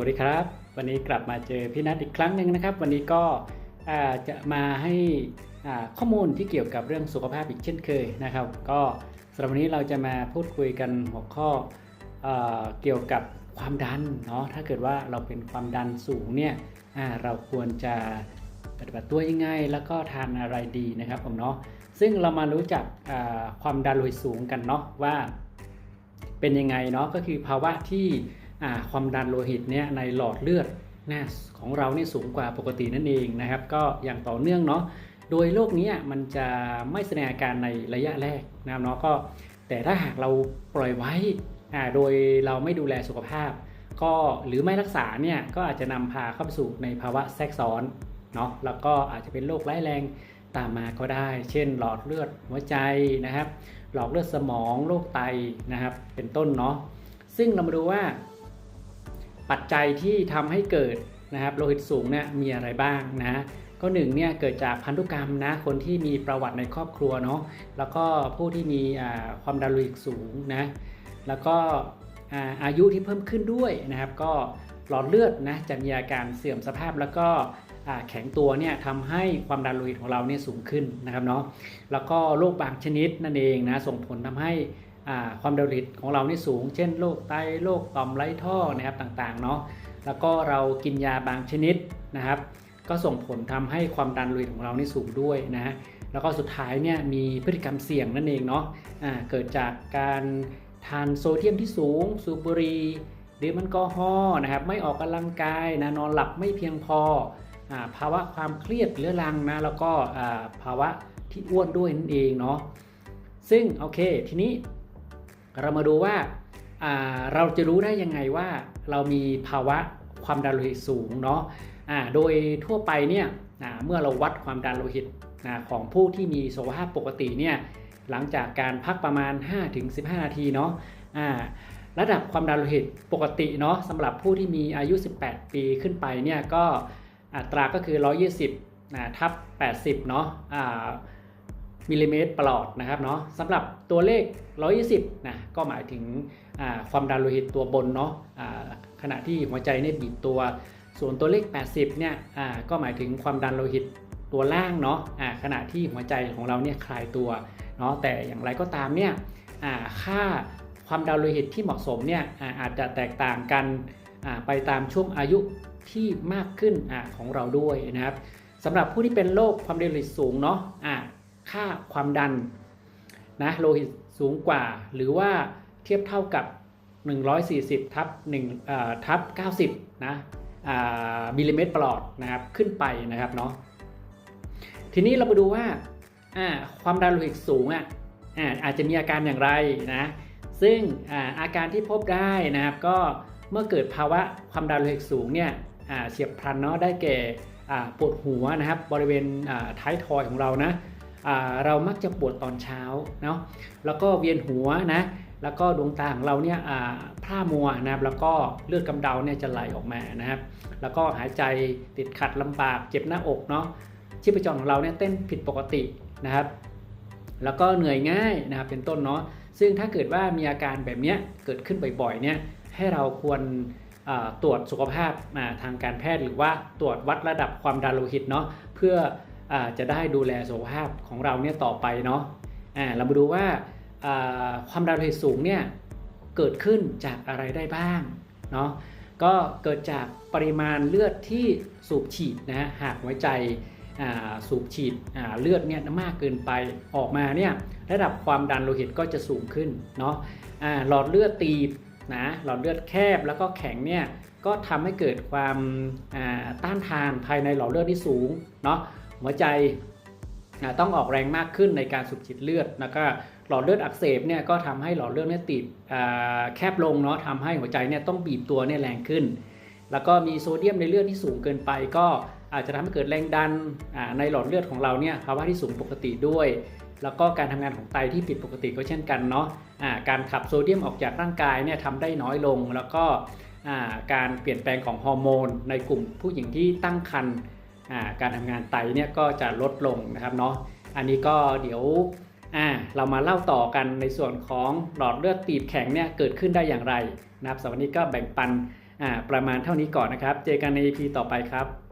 วัสดีครับ วันนี้กลับมาเจอพี่นัทอีกครั้งหนึ่งนะครับ วันนี้ก็จะมาให้ข้อมูลที่เกี่ยวกับเรื่องสุขภาพอีกเช่นเคยนะครับ ก็สำหรับวันนี้เราจะมาพูดคุยกันหัวข้อเอเกี่ยวกับความดันเนาะถ้าเกิดว่าเราเป็นความดันสูงเนี่ยเราควรจะปฏิบัติตัวยังไงแล้วก็ทานอะไรดีนะครับผมเนาะซึ่งเรามารู้จักความดันโลหิตสูงกันเนาะว่าเป็นยังไงเนาะก็คือภาวะที่ ความดันโลหิตเนี่ยในหลอดเลือดนะของเราเนี่ยสูงกว่าปกตินั่นเองนะครับ ก็อย่างต่อเนื่องเนาะโดยโรคนี้มันจะไม่แสดงอาการในระยะแรกนะครับเนาะก็แต่ถ้าหากเราปล่อยไว้โดยเราไม่ดูแลสุขภาพ ก็หรือไม่รักษาเนี่ยก็อาจจะนำพาเข้าไปสู่ในภาวะแทรกซ้อนเนาะแล้วก็อาจจะเป็นโรคร้ายแรงตามมาก็ได้ เช่น หลอดเลือดหัวใจนะครับ หลอดเลือดสมองโรคไตนะครับ เป็นต้นเนาะซึ่งเรามาดูว่า ปัจจัยที่ทำให้เกิดนะครับโลหิตสูงเนี่ยมีอะไรบ้างนะ ก็หนึ่งเนี่ยเกิดจากพันธุกรรมนะคนที่มีประวัติในครอบครัวเนาะแล้วก็ผู้ที่มีความดันโลหิตสูงนะแล้วก็อาอายุที่เพิ่มขึ้นด้วยนะครับ ก็หลอดเลือดนะจะมีอาการเสื่อมสภาพแล้วก็แข็งตัวเนี่ยทำให้ความดันโลหิตของเราเนี่ยสูงขึ้นนะครับเนาะแล้วก็โรคบางชนิดนั่นเองนะส่งผลทำให้ ความเดันโลหิตของเรานี่สูง เช่นโรคไตโรคต่อมไร้ท่อนะครับต่างๆเนาะแล้วก็เรากินยาบางชนิดนะครับ ก็ส่งผลทำให้ความดันโลหิตของเรานี่สูงด้วยนะฮะแล้วก็สุดท้ายเนี่ยมีพฤติกรรมเสี่ยงนั่นเองเนาะอ่าเกิดจากการทานโซเดียมที่สูง สูบบุหรี่ดื่มแอลกอฮอล์นะครับไม่ออกกำลังกายนะนอนหลับไม่เพียงพออภาวะความเครียดเรื้อรังนะแล้วก็ภาวะที่อ้วนด้วยนั่นเองเนาะซึ่งโอเคทีนี้ เรามาดูว่าาเราจะรู้ได้ยังไงว่าเรามีภาวะความดันโลหิตสูงเนาะอ่าโดยทั่วไปเนี่ยเมื่อเราวัดความดันโลหิตของผู้ที่มีสุขภาพปกติเนี่ยหลังจากการพักประมาณ 5-15 นาทีเนาะระดับความดันโลหิตปกติเนาะสำหรับผู้ที่มีอายุ 18 ปีขึ้นไปเนี่ยก็อัตราก็คือ 120นะทับ 80 เนาะ มิลลิเมตรปลอดนะครับเนาะสำหรับตัวเลข 120 นะก็หมายถึงความดันโลหิตตัวบนเนาะอ่าขณะที่หัวใจเนี่ยบีบตัว ส่วนตัวเลข 80 เนี่ยก็หมายถึงความดันโลหิตตัวล่างเนาะอ่าขณะที่หัวใจของเราเนี่ยคลายตัวเนาะแต่อย่างไรก็ตามเนี่ยค่าความดันโลหิตที่เหมาะสมเนี่ยอาจจะแตกต่างกันไปตามช่วงอายุที่มากขึ้นอของเราด้วยนะครับสำหรับผู้ที่เป็นโรคความดันโลหิตสูงเนาะ ค่าความดันนะโลหิตสูงกว่า หรือว่าเทียบเท่ากับ 140ทับ1อ่าทับ90นะมิลลิเมตรประหลอดนะครับขึ้นไปนะครับเนาะทีนี้เรามาดูว่าความดันโลหิตสูงอะอ่าอาจจะมีอาการอย่างไรนะซึ่งอาอาการที่พบได้นะครับก็เมื่อเกิดภาวะความดันโลหิตสูงเนี่ยเฉียบพลันเนาะได้แก่ปวดหัวนะครับบริเวณท้ายทอยของเรานะ เรามักจะปวดตอนเช้าเนาะแล้วก็เวียนหัวนะแล้วก็ดวงตาของเราเนี่ยอ่าพร่ามัวนะครับแล้วก็เลือดกำเดาเนี่ยจะไหลออกมานะครับ แล้วก็หายใจติดขัดลำบากเจ็บหน้าอกเนาะชีพจรของเราเนี่ยเต้นผิดปกตินะครับ แล้วก็เหนื่อยง่ายนะครับเป็นต้นเนาะซึ่งถ้าเกิดว่ามีอาการแบบนี้เกิดขึ้นบ่อยๆเนี่ยให้เราควรตรวจสุขภาพทางการแพทย์ หรือว่าตรวจวัดระดับความดันโลหิตเนาะเพื่อ จะได้ดูแลสุขภาพของเราเนี่ยต่อไปเนาะเรามาดูว่าความดันโลหิตสูงเนี่ยเกิดขึ้นจากอะไรได้บ้างเนาะก็เกิดจากปริมาณเลือดที่สูบฉีดนะฮะหากหัวใจสูบฉีดเลือดเนี่ยมากเกินไปออกมาเนี่ยระดับความดันโลหิตก็จะสูงขึ้นเนาะหลอดเลือดตีบนะหลอดเลือดแคบแล้วก็แข็งเนี่ยก็ทำให้เกิดความาต้านทานภายในหลอดเลือดที่สูงเนาะ หัวใจต้องออกแรงมากขึ้นในการสูบฉีดเลือดแล้วก็หลอดเลือดอักเสบเนี่ยก็ทำให้หลอดเลือดเนี่ยตีบแคบลงเนาะทำให้หัวใจเนี่ยต้องบีบตัวเนี่ยแรงขึ้น แล้วก็มีโซเดียมในเลือดที่สูงเกินไป ก็อาจจะทำให้เกิดแรงดันในหลอดเลือดของเราเนี่ยภาวะที่สูงปกติด้วย แล้วก็การทำงานของไตที่ผิดปกติก็เช่นกันเนาะอ่าการขับโซเดียมออกจากร่างกายเนี่ยทำได้น้อยลง แล้วก็การเปลี่ยนแปลงของฮอร์โมนในกลุ่มผู้หญิงที่ตั้งครรภ์ การทำงานไตเนี่ยก็จะลดลงนะครับเนาะอันนี้ก็เดี๋ยวเรามาเล่าต่อกันในส่วนของหลอดเลือดตีบแข็งเนี่ยเกิดขึ้นได้อย่างไรนะครับสำหรับวันนี้ก็แบ่งปันประมาณเท่านี้ก่อนนะครับ เจอกันใน EP ต่อไปครับ